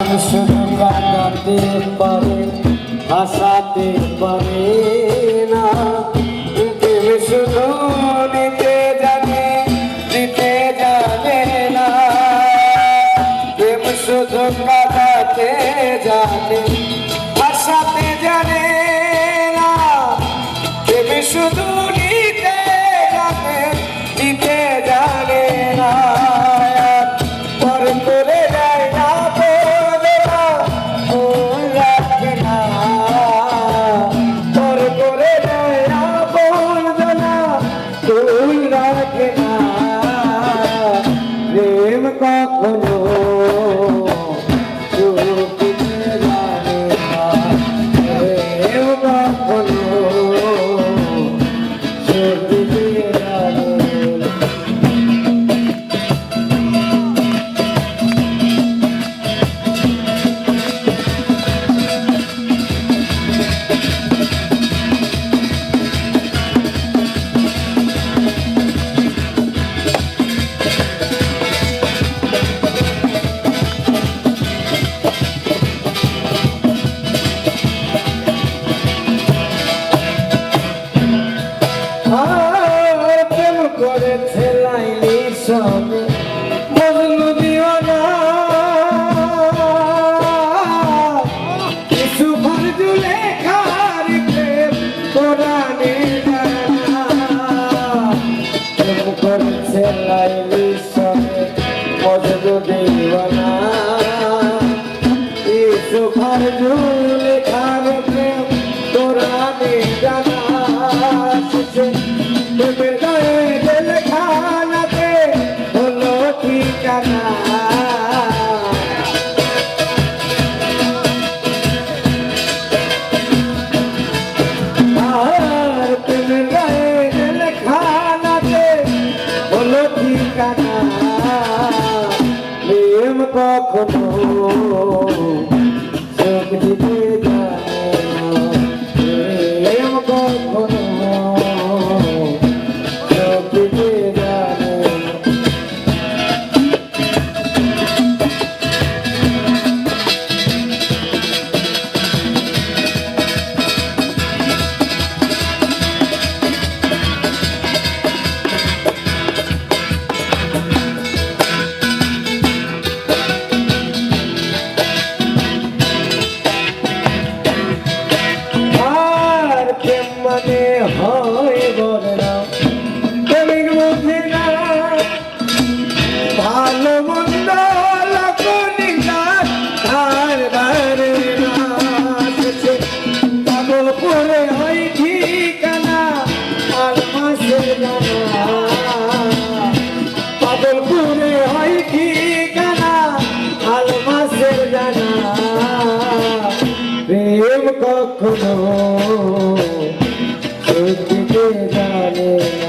শুধু কাটাতে পারে হাসাতে পারে না তুমি শুধু নিতে জানে দিতে জানে না তুমি শুধু কাটাতে জানে মজদু দেওয়াল Oh, ভালো মন্দ করে হয় ঠিকানা, আলমাসের পাগল করে হয় ঠিকানা, আলমাসের জানা প্রেম কখনো জানে না।